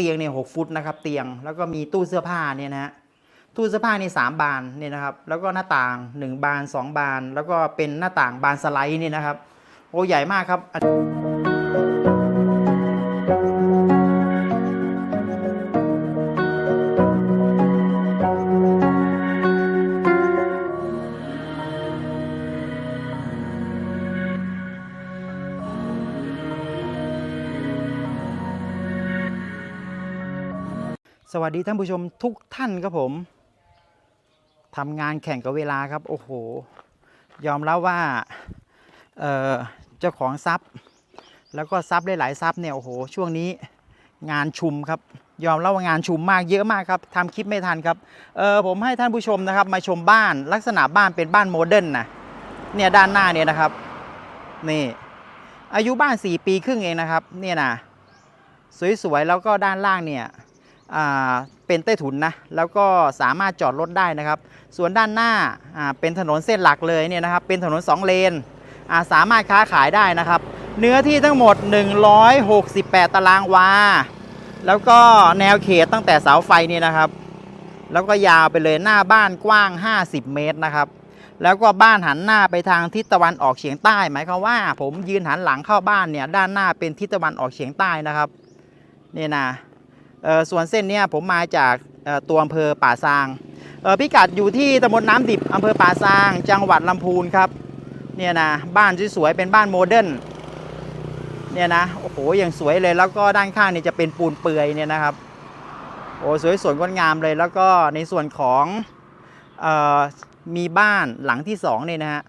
เตียงเนี่ยหกฟุตนะครับเตียงแล้วก็มีตู้เสื้อผ้าเนี่ยนะฮะตู้เสื้อผ้านี่สามบานเนี่ยนะครับ แล้วก็หน้าต่างหนึ่งบานสองบาน แล้วก็เป็นหน้าต่างบานสไลด์นี่นะครับโอ้ใหญ่มากครับ วัสดีท่านผู้ชมทุกท่านครับผมทำงานแข่งกับเวลาครับ โอ้โห ยอมรับว่าเอ่อเจ้าของทรัพย์ แล้วก็ทรัพย์หลายๆทรัพย์เนี่ยโอ้โห ช่วงนี้งานชุมครับ ยอมรับว่างานชุมมากเยอะมากครับทำคลิปไม่ทันครับเออผมให้ท่านผู้ชมนะครับ มาชมบ้านลักษณะบ้านเป็นบ้านโมเดิร์นนะเนี่ยด้านหน้าเนี่ยนะครับนี่อายุบ้าน 4 ปีครึ่งเองนะครับ เนี่ยนะสวยๆแล้วก็ด้านล่างเนี่ย เป็นใต้ถุนนะแล้วก็สามารถจอดรถได้นะครับ ส่วนด้านหน้าเป็นถนนเส้นหลักเลยเนี่ยนะครับเป็นถนน 2 เลนาสามารถค้าขายได้นะครับ เนื้อที่ทั้งหมด 168 ตารางวา แล้วก็แนวเขตตั้งแต่เสาไฟนี่นะครับ แล้วก็ยาวไปเลยหน้าบ้านกว้าง 50 เมตรนะครับแล้วก็บ้านหันหน้าไปทางทิศตะวันออกเฉียงใต้ หมายความว่า ผมยืนหันหลังเข้าบ้านเนี่ยด้านหน้าเป็นทิศตะวันออกเฉียงใต้นะครับ เนี่ยนะ ส่วนเส้นเนี้ยผมมาจากตัวอำเภอป่าซางพิกัดอยู่ที่ตำบลน้ำดิบอำเภอป่าซาง จังหวัดลำพูนครับเนี่ยนะบ้านสวยๆเป็นบ้านโมเดิร์นเนี่ยนะโอ้โหอย่างสวยเลยแล้วก็ด้านข้างนี่จะเป็นปูนเปื่อยเนี่ยนะครับโอ้สวยสวยงดงามเลยแล้วก็ในส่วนของออมีบ้านหลังที่สองเนี่ยนะฮะ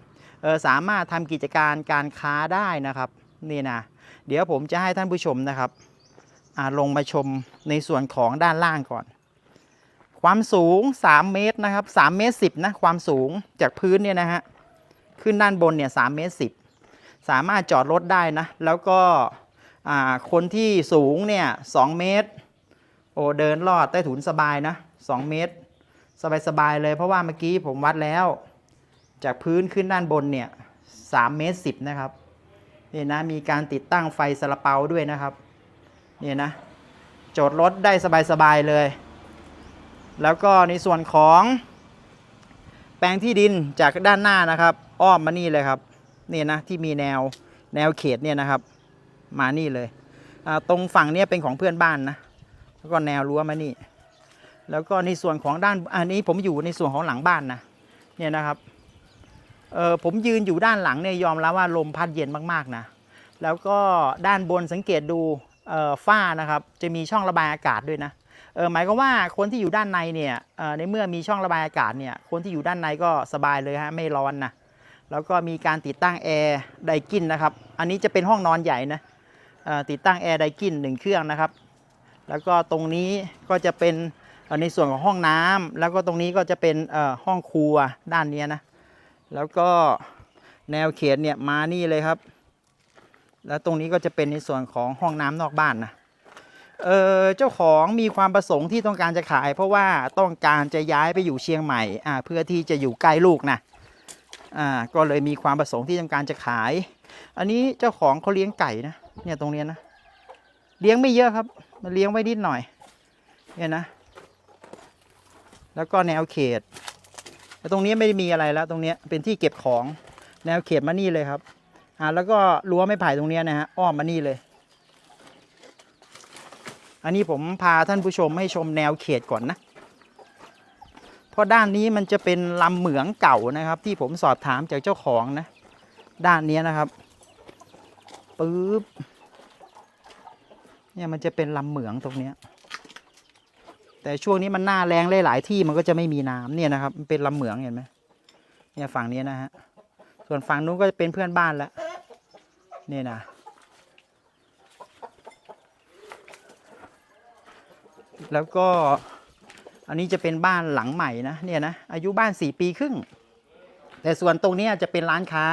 สามารถทำกิจการการค้าได้นะครับนี่นะเดี๋ยวผมจะให้ท่านผู้ชมนะครับ ลงมาชมในส่วนของด้านล่างก่อน ความสูง 3 เมตรนะครับ3เมตร10นะความสูงจากพื้นเนี่ยนะฮะขึ้นด้านบนเนี่ย3เมตร10 สามารถจอดรถได้นะ แล้วก็คนที่สูงเนี่ย2เมตร โอ้เดินลอดใต้ถุนสบายนะ 2 เมตร สบายๆเลยเพราะว่าเมื่อกี้ผมวัดแล้ว จากพื้นขึ้นด้านบนเนี่ย3เมตร10นะครับนี่นะมีการติดตั้งไฟสลับเปาด้วยนะครับ นี่นะจอดรถได้สบายๆเลย แล้วก็ในส่วนของแปลงที่ดินจากด้านหน้านะครับ อ้อมมานี่เลยครับนี่นะที่มีแนวแนวเขตเนี่ยนะครับ มานี่เลย ตรงฝั่งเนี้ยเป็นของเพื่อนบ้านนะแล้วก็แนวรั้วมานี่ แล้วก็ในส่วนของด้านอันนี้ผมอยู่ในส่วนของหลังบ้านนะเนี่ยนะครับเออผมยืนอยู่ด้านหลังเนี่ยยอมรับว่าลมพัดเย็นมากๆนะ แล้วก็ด้านบนสังเกตดู ฝ้านะครับจะมีช่องระบายอากาศด้วยนะเออหมายความว่าคนที่อยู่ด้านในเนี่ยในเมื่อมีช่องระบายอากาศเนี่ยคนที่อยู่ด้านในก็สบายเลยฮะไม่ร้อนนะแล้วก็มีการติดตั้งแอร์ไดกินนะครับ อันนี้จะเป็นห้องนอนใหญ่นะติดตั้งแอร์ไดกินหนึ่งเครื่องนะครับ แล้วก็ตรงนี้ก็จะเป็นในส่วนของห้องน้ำแล้วก็ตรงนี้ก็จะเป็นห้องครัวด้านนี้นะแล้วก็แนวเขตเนี่ยมานี่เลยครับ แล้วตรงนี้ก็จะเป็นในส่วนของห้องน้ำนอกบ้านนะเออเจ้าของมีความประสงค์ที่ต้องการจะขาย เพราะว่าต้องการจะย้ายไปอยู่เชียงใหม่อ่าเพื่อที่จะอยู่ใกล้ลูกนะอ่าก็เลยมีความประสงค์ที่ต้องการจะขาย อันนี้เจ้าของเขาเลี้ยงไก่นะเนี่ยตรงนี้นะเลี้ยงไม่เยอะครับมาเลี้ยงไว้นิดหน่อยเนี่ยนะแล้วก็แนวเขตแล้วตรงนี้ไม่ได้มีอะไรแล้วตรงนี้เป็นที่เก็บของแนวเขตมานี่เลยครับ อ่าแล้วก็รั้วไม้ไผ่ตรงนี้นะฮะอ้อมมานี่เลย อันนี้ผมพาท่านผู้ชมให้ชมแนวเขตก่อนนะเพราะด้านนี้มันจะเป็นลำเหมืองเก่านะครับ ที่ผมสอบถามจากเจ้าของนะ ด้านนี้นะครับปึ๊บเนี่ยมันจะเป็นลำเหมืองตรงเนี้ยแต่ช่วงนี้มันหน้าแรงหลายๆที่มันก็จะไม่มีน้ำเนี่ยนะครับมันเป็นลำเหมืองเห็นไหมเนี่ยฝั่งนี้นะฮะส่วนฝั่งนู้นก็จะเป็นเพื่อนบ้านแล้ว นี่นะแล้วก็อันนี้จะเป็นบ้านหลังใหม่นะเนี่ยนะอายุบ้าน 4 ปีครึ่ง แต่ส่วนตรงนี้จะเป็นร้านค้า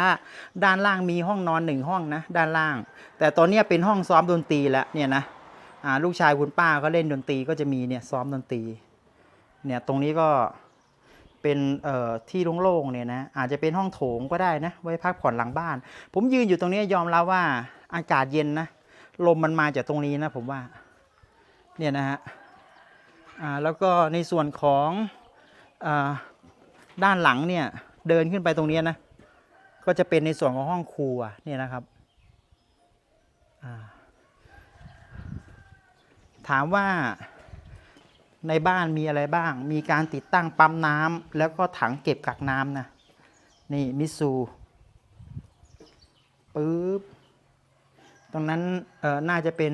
ด้านล่างมีห้องนอนหนึ่งห้องนะด้านล่าง แต่ตอนนี้เป็นห้องซ้อมดนตรีแล้วเนี่ยนะลูกชายคุณป้าก็เล่นดนตรีก็จะมีเนี่ยซ้อมดนตรีเนี่ยตรงนี้ก็ เป็นเอ่อที่โล่งๆเนี่ยนะอาจจะเป็นห้องโถงก็ได้นะไว้พักผ่อนหลังบ้าน ผมยืนอยู่ตรงนี้ยอมรับว่าอากาศเย็นนะลมมันมาจากตรงนี้นะผมว่าเนี่ยนะฮะแล้วก็ในส่วนของอด้านหลังเนี่ยเดินขึ้นไปตรงนี้นะก็จะเป็นในส่วนของห้องครัวเนี่ยนะครับถามว่า ในบ้านมีอะไรบ้าง มีการติดตั้งปั๊มน้ำแล้วก็ถังเก็บกักน้ำนะ นี่มิตซูปึ๊บ ตรงนั้นเอ่อน่าจะเป็น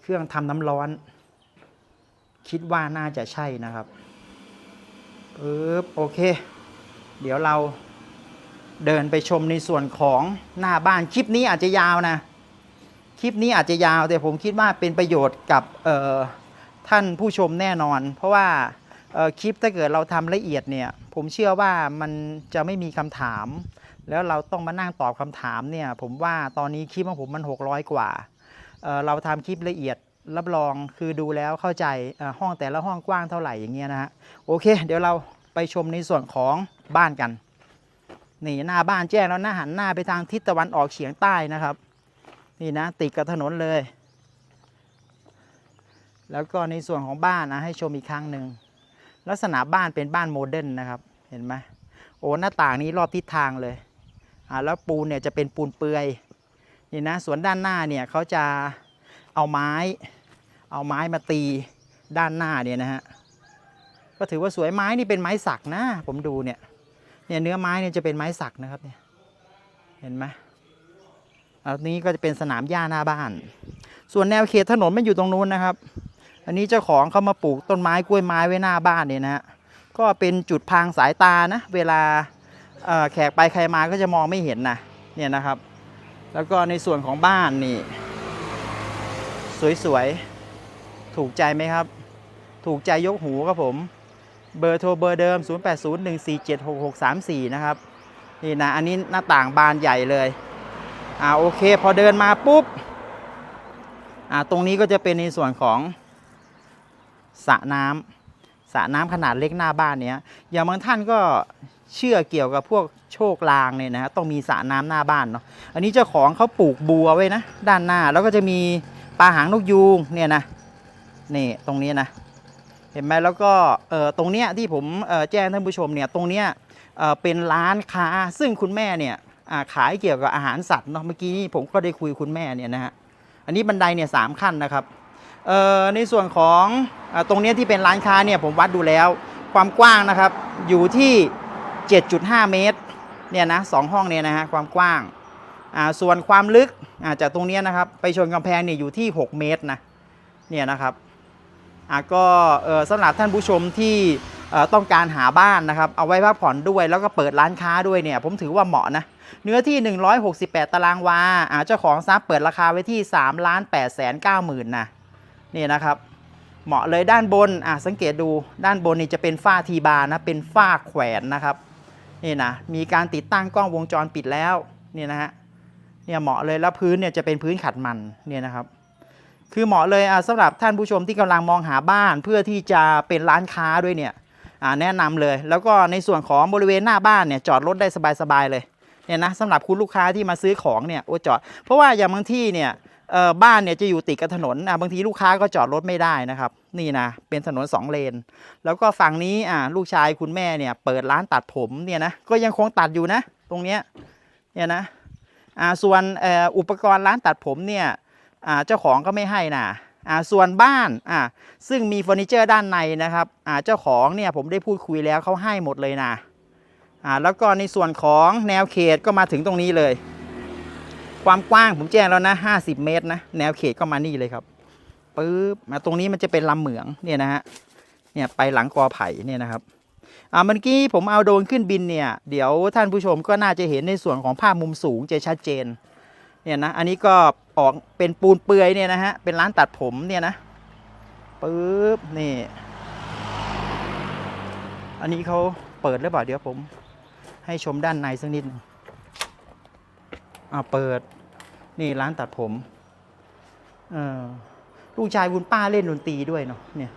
เครื่องทำน้ำร้อน คิดว่าน่าจะใช่นะครับปึ๊บโอเค เดี๋ยวเราเดินไปชมในส่วนของหน้าบ้านคลิปนี้อาจจะยาวนะ คลิปนี้อาจจะยาวแต่ผมคิดว่าเป็นประโยชน์กับท่านผู้ชมแน่นอน เพราะว่าคลิปถ้าเกิดเราทำละเอียดเนี่ยผมเชื่อว่ามันจะไม่มีคำถาม แล้วเราต้องมานั่งตอบคำถามเนี่ยผมว่าตอนนี้คลิปของผมมัน 600 กว่าเเราทำคลิปละเอียดรับรองคือดูแล้วเข้าใจห้องแต่ละห้องกว้างเท่าไหร่อย่างเงี้ยนะฮะโอเค เดี๋ยวเราไปชมในส่วนของบ้านกันนี่หน้าบ้านแจ้งแล้วหนะหันหน้าไปทางทิศตะวันออกเฉียงใต้นะครับ นี่นะติดกับถนนเลย แล้วก็ในส่วนของบ้านนะให้ชมอีกครั้งหนึ่งลักษณะบ้านเป็นบ้านโมเดิร์นนะครับเห็นไหมโอ้หน้าต่างนี้รอบทิศทางเลยอ่าแล้วปูนเนี่ยจะเป็นปูนเปลือยนี่นะส่วนด้านหน้าเนี่ยเขาจะเอาไม้ เอาไม้มาตีด้านหน้าเนี่ยนะฮะก็ถือว่าสวยไม้นี่เป็นไม้สักนะ ผมดูเนี่ยเนี่ยเนื้อไม้เนี่ยจะเป็นไม้สักนะครับเนี่ยเห็นไหม อันนี้ก็จะเป็นสนามหญ้าหน้าบ้าน ส่วนแนวเขตถนนมันอยู่ตรงนู้นนะครับ อันนี้เจ้าของเขามาปลูกต้นไม้กล้วยไม้ไว้หน้าบ้านเนี่ยนะฮะก็เป็นจุดพรางสายตานะ เวลาแขกไปใครมาก็จะมองไม่เห็นนะเนี่ยนะครับ แล้วก็ในส่วนของบ้านนี่ สวยๆ ถูกใจไหมครับ ถูกใจยกหูครับผม เบอร์โทรเบอร์เดิม 0801476634 นะครับ นี่นะ อันนี้หน้าต่างบานใหญ่เลย อ่าโอเค พอเดินมาปุ๊บอ่าตรงนี้ก็จะเป็นในส่วนของสระน้ำสระน้ำขนาดเล็กหน้าบ้านเนี้ยอย่างบางท่านก็เชื่อเกี่ยวกับพวกโชคลางเนี่ยนะต้องมีสระน้ำหน้าบ้านเนาะอันนี้เจ้าของเขาปลูกบัวไว้นะ ด้านหน้าแล้วก็จะมีปลาหางนกยูงเนี่ยนะนี่ตรงนี้นะเห็นไหมแล้วก็เอ่อตรงเนี้ยที่ผมเอ่อแจ้งท่านผู้ชมเนี่ยตรงเนี้ยเอ่อเป็นร้านค้าซึ่งคุณแม่เนี่ย ขายเกี่ยวกับอาหารสัตว์เนาะเมื่อกี้นี่ผมก็ได้คุยคุณแม่เนี่ยนะฮะอันนี้บันไดเนี่ยสามขั้นนะครับเอ่อในส่วนของอตรงนี้ที่เป็นร้านค้าเนี่ยผมวัดดูแล้ว ความกว้างนะครับอยู่ที่ 7.5 เมตรเนี่ยนะสองห้องเนี่ยนะฮะความกว้างอ่าส่วนความลึกอ่าจากตรงนี้นะครับไปชนกำแพงเนี่ยอยู่ที่ 6 เมตรนะเนี่ยนะครับอ่าก็เอ่อสำหรับท่านผู้ชมที่เอ่อต้องการหาบ้านนะครับ เอาไว้พักผ่อนด้วยแล้วก็เปิดร้านค้าด้วยเนี่ยผมถือว่าเหมาะนะ เนื้อที่ 168 ตารางวาอ่าเจ้าของทรัพย์เปิดราคาไว้ที่3ล้าน8แสน9หมื่นนะนี่นะครับ เหมาะเลยด้านบนอะสังเกตดูด้านบนนี่จะเป็นฝ้าทีบาร์นะเป็นฝ้าแขวนนะครับนี่นะมีการติดตั้งกล้องวงจรปิดแล้วนี่นะฮะเนี่ยเหมาะเลยแล้วพื้นเนี่ยจะเป็นพื้นขัดมันเนี่ยนะครับคือเหมาะเลยอะสำหรับท่านผู้ชมที่กำลังมองหาบ้านเพื่อที่จะเป็นร้านค้าด้วยเนี่ยอ่าแนะนำเลย แล้วก็ในส่วนของบริเวณหน้าบ้านเนี่ยจอดรถได้สบายๆเลย เนี่ยนะสำหรับคุณลูกค้าที่มาซื้อของเนี่ยโอ้จอด เพราะว่าอย่างบางที่เนี่ยบ้านเนี่ยจะอยู่ติดกับถนนอะบางทีลูกค้าก็จอดรถไม่ได้นะครับ นี่นะเป็นถนนสองเลน แล้วก็ฝั่งนี้อะลูกชายคุณแม่เนี่ยเปิดร้านตัดผมเนี่ยนะก็ยังคงตัดอยู่นะ ตรงเนี้ยเนี่ยนะอ่าส่วนอ่ออุปกรณ์ร้านตัดผมเนี่ยอ่าเจ้าของก็ไม่ให้นะอ่าส่วนบ้านอ่าซึ่งมีเฟอร์นิเจอร์ด้านในนะครับอ่าเจ้าของเนี่ยผมได้พูดคุยแล้วเขาให้หมดเลยนะ อ่าแล้วก็ในส่วนของแนวเขตก็มาถึงตรงนี้เลย ความกว้างผมแจ้งแล้วนะ 50 เมตรนะแนวเขตก็มานี่เลยครับปึ๊บมาตรงนี้มันจะเป็นลำเหมืองเนี่ยนะฮะเนี่ยไปหลังกอไผ่เนี่ยนะครับอ่าเมื่อกี้ผมเอาโดรนขึ้นบินเนี่ยเดี๋ยวท่านผู้ชมก็น่าจะเห็นในส่วนของภาพมุมสูงจะชัดเจนเนี่ยนะอันนี้ก็ออกเป็นปูนเปลือยเนี่ยนะฮะเป็นร้านตัดผมเนี่ยนะปึ๊บนี่ อันนี้เขาเปิดหรือเปล่าเดี๋ยวผม ให้ชมด้านในสักนิดหนึ่งอ่าเปิด นี่ร้านตัดผมเออลูกชายคุณป้าเล่นดนตรีด้วยเนาะเนี่ย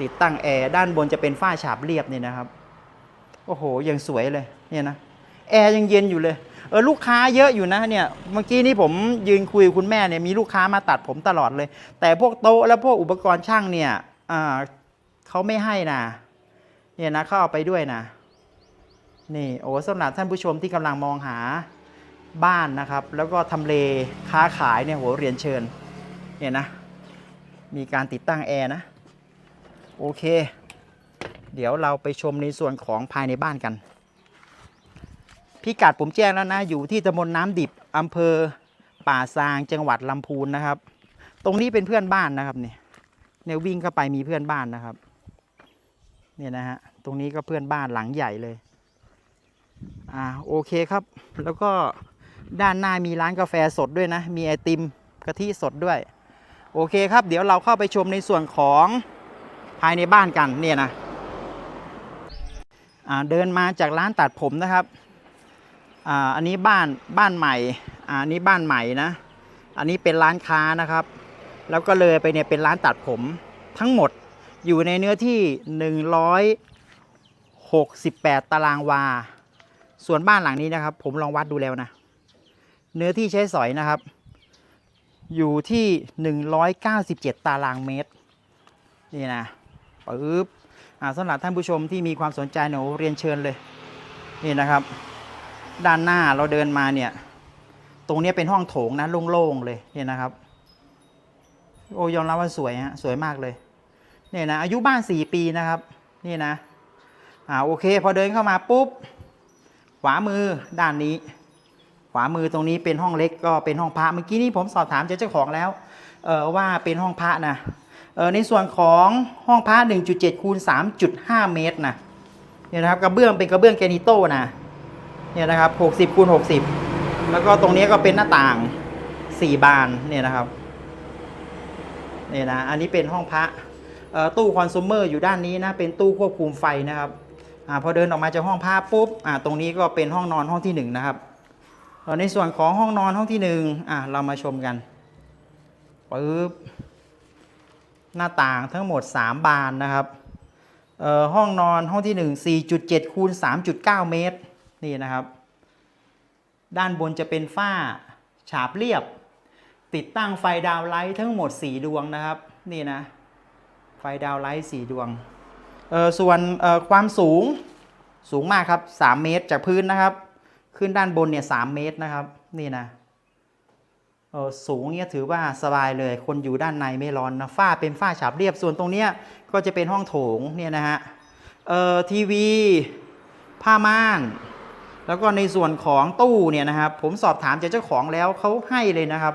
ติดตั้งแอร์ด้านบนจะเป็นฝ้าฉาบเรียบเนี่ยนะครับ โอ้โหยังสวยเลยเนี่ยนะแอร์ยังเย็นอยู่เลยเออลูกค้าเยอะอยู่นะเนี่ยเมื่อกี้นี่ผมยืนคุยคุณแม่เนี่ยมีลูกค้ามาตัดผมตลอดเลย แต่พวกโต๊ะและพวกอุปกรณ์ช่างเนี่ยอ่าเขาไม่ให้นะเนี่ยนะเขาเอาไปด้วยนะ นี่โอ้สำหรับท่านผู้ชมที่กำลังมองหาบ้านนะครับ แล้วก็ทำเลค้าขายเนี่ยโหเรียนเชิญเนี่ยนะ มีการติดตั้งแอร์นะ โอเค เดี๋ยวเราไปชมในส่วนของภายในบ้านกัน พิกัดผมแจ้งแล้วนะ อยู่ที่ตำบลน้ำดิบอำเภอป่าซางจังหวัดลำพูนนะครับ ตรงนี้เป็นเพื่อนบ้านนะครับเนี่ยเนี่ยวิ่งเข้าไปมีเพื่อนบ้านนะครับ เนี่ยนะฮะ ตรงนี้ก็เพื่อนบ้านหลังใหญ่เลย อ่าโอเคครับ แล้วก็ด้านหน้ามีร้านกาแฟสดด้วยนะ มีไอติมกะทิสดด้วย โอเคครับ เดี๋ยวเราเข้าไปชมในส่วนของภายในบ้านกันเนี่ยนะอ่าเดินมาจากร้านตัดผมนะครับอ่าอันนี้บ้านบ้านใหม่อ่าอันนี้บ้านใหม่นะ อันนี้เป็นร้านค้านะครับ แล้วก็เลยไปเนี่ยเป็นร้านตัดผมทั้งหมดอยู่ในเนื้อที่ 168 ตารางวา ส่วนบ้านหลังนี้นะครับ ผมลองวัดดูแล้วนะ เนื้อที่ใช้สอยนะครับ อยู่ที่ 197 ตารางเมตร นี่นะปึ๊บสำหรับท่านผู้ชมที่มีความสนใจเนี่ยโอ้เรียนเชิญเลย นี่นะครับ ด้านหน้าเราเดินมาเนี่ย ตรงนี้เป็นห้องโถงนะโล่งๆเลยเนี่ยนะครับ โอ้ยอมรับว่าสวยฮะสวยมากเลยเนี่ยนะอายุบ้าน 4 ปีนะครับ นี่นะอ่าโอเค พอเดินเข้ามาปุ๊บ ขวามือด้านนี้ ขวามือตรงนี้เป็นห้องเล็กก็เป็นห้องพระเมื่อกี้นี้ผมสอบถามเจ้าของแล้วเออว่าเป็นห้องพระนะเออในส่วนของห้องพระ1.7คูณ3.5 เมตรนะเนี่ยนะครับกระเบื้องเป็นกระเบื้องแกนิโต้นะเนี่ยนะครับ60คูณ60 แล้วก็ตรงนี้ก็เป็นหน้าต่าง 4 บานเนี่ยนะครับเนี่ยนะอันนี้เป็นห้องพระตู้คอน sumer อยู่ด้านนี้นะเป็นตู้ควบคุมไฟนะครับ อาพอเดินออกมาจากห้องผ้าปุ๊บอ่าตรงนี้ก็เป็นห้องนอนห้องที่หนึ่งนะครับในส่วนของห้องนอนห้องที่หนึ่งอ่าเรามาชมกันปึ๊บหน้าต่างทั้งหมด 3 บานนะครับห้องนอนห้องที่ 1 4.7คูณ3.9 เมตรนี่นะครับ ด้านบนจะเป็นฝ้าฉาบเรียบ ติดตั้งไฟดาวไลท์ทั้งหมด 4 ดวงนะครับ นี่นะ ไฟดาวไลท์4ดวง ส่วนความสูงสูงมากครับ 3 เมตรจากพื้นนะครับ ขึ้นด้านบนเนี่ย3เมตรนะครับ นี่นะสูงเนี่ยถือว่าสบายเลย คนอยู่ด้านในไม่ร้อนนะฝ้าเป็นฝ้าฉาบเรียบส่วนตรงเนี้ยก็จะเป็นห้องโถงเนี่ยนะฮะเอ่อทีวี ผ้าม่าน แล้วก็ในส่วนของตู้เนี่ยนะครับ ผมสอบถามจากเจ้าของแล้วเขาให้เลยนะครับ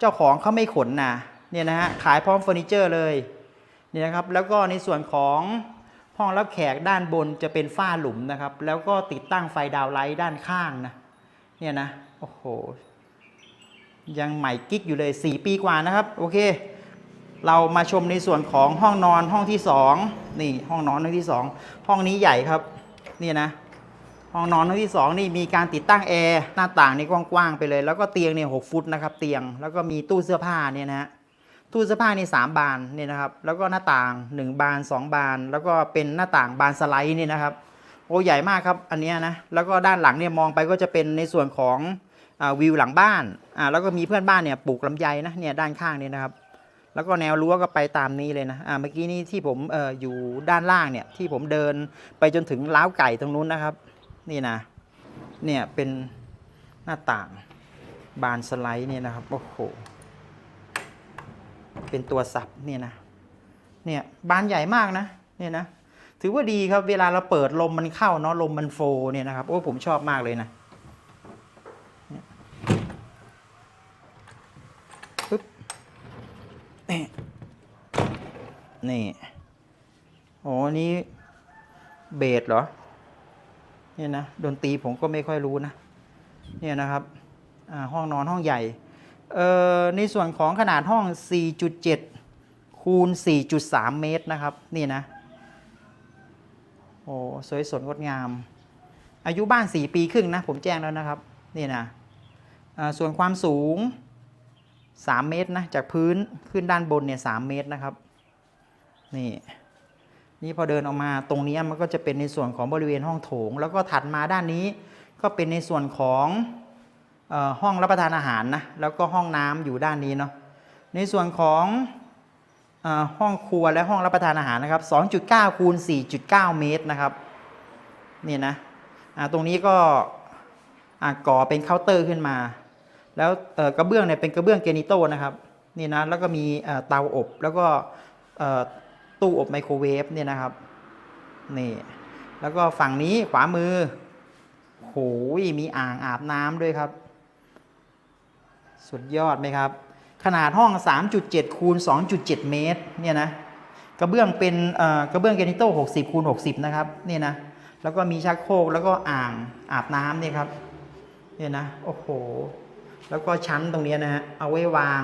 เจ้าของเขาไม่ขนนะเนี่ยนะฮะขายพร้อมเฟอร์นิเจอร์เลยเนี่นะครับ แล้วก็ในส่วนของ ห้องรับแขกด้านบนจะเป็นฝ้าหลุมนะครับ แล้วก็ติดตั้งไฟดาวไลท์ด้านข้างนะ เนี่ยนะ โอ้โห ยังใหม่กิ๊กอยู่เลย 4 ปีกว่านะครับ โอเค เรามาชมในส่วนของห้องนอนห้องที่ 2 นี่ห้องนอนห้องที่ 2 ห้องนี้ใหญ่ครับ นี่นะ ห้องนอนห้องที่ 2 นี่มีการติดตั้งแอร์หน้าต่างนี่กว้างๆไปเลย แล้วก็เตียงเนี่ยหฟุตนะครับ เตียง แล้วก็มีตู้เสื้อผ้าเนี่ยนะฮะ ตู้เสื้อผ้านี่สามบานนี่นะครับ แล้วก็หน้าต่างหนึ่งบานสองบาน แล้วก็เป็นหน้าต่างบานสไลด์นี่นะครับโอ้ใหญ่มากครับอันนี้นะแล้วก็ด้านหลังเนี่ยมองไปก็จะเป็นในส่วนของอวิวหลังบ้านอ่าแล้วก็มีเพื่อนบ้านเนี่ยปลูกลำไยนะเนี่ยด้านข้างนี่นะครับ แล้วก็แนวรั้วก็ไปตามนี้เลยนะอ่าเมื่อกี้นี่ที่ผมเอ่ออยู่ด้านล่างเนี่ยที่ผมเดินไปจนถึงล้าวไก่ตรงนู้นนะครับ นี่นะเนี่ยเป็นหน้าต่างบานสไลด์เนี่ยนะครับโอ้โห เป็นตัวสับเนี่ยนะเนี่ยบานใหญ่มากนะเนี่ยนะถือว่าดีครับเวลาเราเปิดลมมันเข้าเนาะลมมันโฟเนี่ยนะครับโอ้ผมชอบมากเลยนะเนี่ยปึ๊บนี่โอ้นี่เบสเหรอเนี่ยนะดนตรีผมก็ไม่ค่อยรู้นะเนี่ยนะครับห้องนอนห้องใหญ่ ในส่วนของขนาดห้อง 4.7 คูณ 4.3 เมตรนะครับ นี่นะ โอ้ สวยสดงดงาม อายุบ้าน 4 ปีครึ่งนะ ผมแจ้งแล้วนะครับ นี่นะส่วนความสูง 3 เมตรนะ จากพื้นขึ้นด้านบนเนี่ย 3 เมตรนะครับ นี่ นี่พอเดินออกมาตรงนี้มันก็จะเป็นในส่วนของบริเวณห้องโถง แล้วก็ถัดมาด้านนี้ก็เป็นในส่วนของ ห้องรับประทานอาหารนะแล้วก็ห้องน้ำอยู่ด้านนี้เนาะในส่วนของอห้องครัวและห้องรับประทานอาหารนะครับ 2.9 คูณ 4.9 เมตรนะครับนี่นะตรงนี้ก็ก่อเป็นเคาน์เตอร์ขึ้นมา แล้วกระเบื้องเนี่ยเป็นกระเบื้องเกนิโตนะครับนี่นะแล้วก็มีเตาอบแล้วก็ตู้อบไมโครเวฟเนี่ยนะครับนี่แล้วก็ฝั่งนี้ขวามือโหยมีอ่างอาบน้ำด้วยครับ สุดยอดไหมครับ ขนาดห้อง 3.7 คูณ 2.7 เมตร เนี่ยนะ กระเบื้องเป็นกระเบื้องเกนิโต้60 คูณ 60 นะครับ เนี่ยนะ แล้วก็มีชักโครก แล้วก็อ่างอาบน้ำเนี่ยครับ เนี่ยนะ โอ้โห แล้วก็ชั้นตรงนี้นะฮะ เอาไว้วาง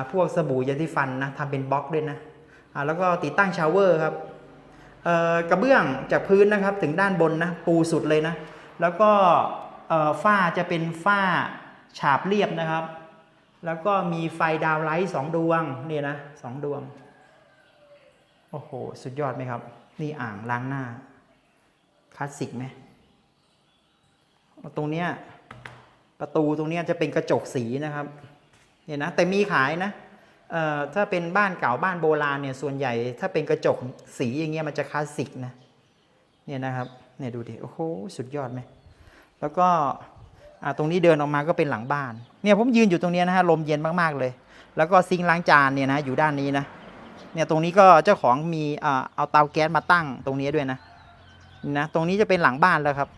าพวกสบู่ยาสีฟันนะทำเป็นบล็อกด้วยนะแล้วก็ติดตั้งชาวเวอร์ครับกระเบื้องจากพื้นนะครับถึงด้านบนนะปูสุดเลยนะ แล้วก็ฝ้าจะเป็นฝ้า ฉาบเรียบนะครับ แล้วก็มีไฟดาวไลท์สองดวงนี่นะสองดวง โอ้โห สุดยอดไหมครับ นี่อ่างล้างหน้า คลาสสิกไหมตรงเนี้ยประตูตรงเนี้ยจะเป็นกระจกสีนะครับเนี่ยนะแต่มีขายนะเอ่อถ้าเป็นบ้านเก่าบ้านโบราณเนี่ยส่วนใหญ่ถ้าเป็นกระจกสีอย่างเงี้ยมันจะคลาสสิกนะเนี่ยนะครับเนี่ยดูดิโอ้โหสุดยอดไหมแล้วก็ ตรงนี้เดินออกมาก็เป็นหลังบ้าน เนี่ยผมยืนอยู่ตรงนี้นะฮะลมเย็นมากๆเลย แล้วก็ซิงล้างจานเนี่ยนะอยู่ด้านนี้นะ เนี่ยตรงนี้ก็เจ้าของมีอ่าเอาเตาแก๊สมาตั้งตรงนี้ด้วยนะนะตรงนี้จะเป็นหลังบ้านแล้วครับ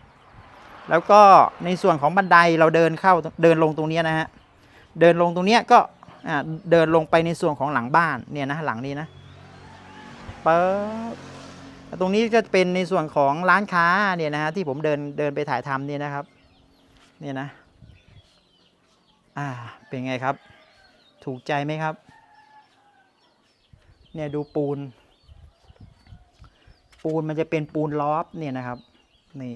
แล้วก็ในส่วนของบันไดเราเดินเข้าเดินลงตรงนี้นะฮะเดินลงตรงเนี้ยก็เดินลงไปในส่วนของหลังบ้านเนี่ยนะหลังนี้นะป๊บตรงนี้ก็เป็นในส่วนของร้านค้าเนี่ยนะฮะที่ผมเดินเดินไปถ่ายทำเนี่ยนะครับ นี่ยนะ อ่า เป็นไงครับ ถูกใจไหมครับ เนี่ยดูปูน ปูนมันจะเป็นปูนล้อฟเนี่ยนะครับ นี่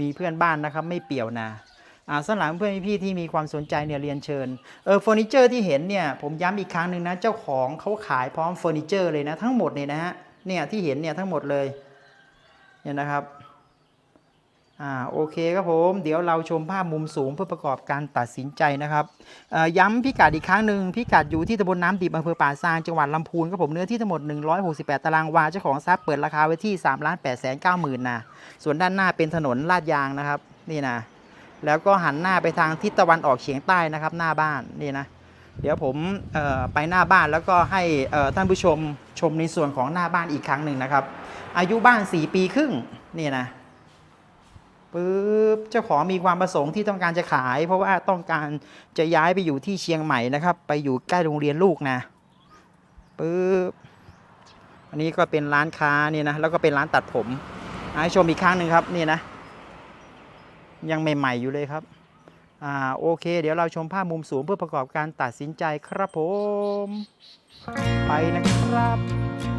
มีเพื่อนบ้านนะครับ ไม่เปี่ยวนะอ่าสำหรับเพื่อนพี่ที่มีความสนใจเนี่ยเรียนเชิญ เออเฟอร์นิเจอร์ที่เห็นเนี่ยผมย้ำอีกครั้งหนึ่งนะเจ้าของเขาขายพร้อมเฟอร์นิเจอร์เลยนะทั้งหมดเนี่ยนะฮะ เนี่ยที่เห็นเนี่ยทั้งหมดเลย เนี่ยนะครับ อ่าโอเคครับผม เดี๋ยวเราชมภาพมุมสูงเพื่อประกอบการตัดสินใจนะครับย้ำพิกัดอีกครั้งหนึ่งพิกัดอยู่ที่ตำบลน้ำดิบอำเภอป่าซางจังหวัดลำพูนครับผมเนื้อที่ทั้งหมด 168 ตารางวาเจ้าของทรัพย์เปิดราคาไว้ที่3ล้าน8แสน9หมื่นนะส่วนด้านหน้าเป็นถนนลาดยางนะครับนี่นะแล้วก็หันหน้าไปทางทิศตะวันออกเฉียงใต้นะครับ หน้าบ้านนี่นะเดี๋ยวผมไปหน้าบ้านแล้วก็ให้ท่านผู้ชมชมในส่วนของหน้าบ้านอีกครั้งหนึ่งนะครับอายุบ้าน 4 ปีครึ่งนี่นะ ปึ๊บเจ้าของมีความประสงค์ที่ต้องการจะขาย เพราะว่าต้องการจะย้ายไปอยู่ที่เชียงใหม่นะครับ ไปอยู่ใกล้โรงเรียนลูกนะปึ๊บอันนี้ก็เป็นร้านค้านี่นะแล้วก็เป็นร้านตัดผมให้ชมอีกครั้งหนึ่งครับนี่นะยังใหม่ ๆ อยู่เลยครับอ่าโอเค เดี๋ยวเราชมภาพมุมสูงเพื่อประกอบการตัดสินใจครับผม ไปนะครับ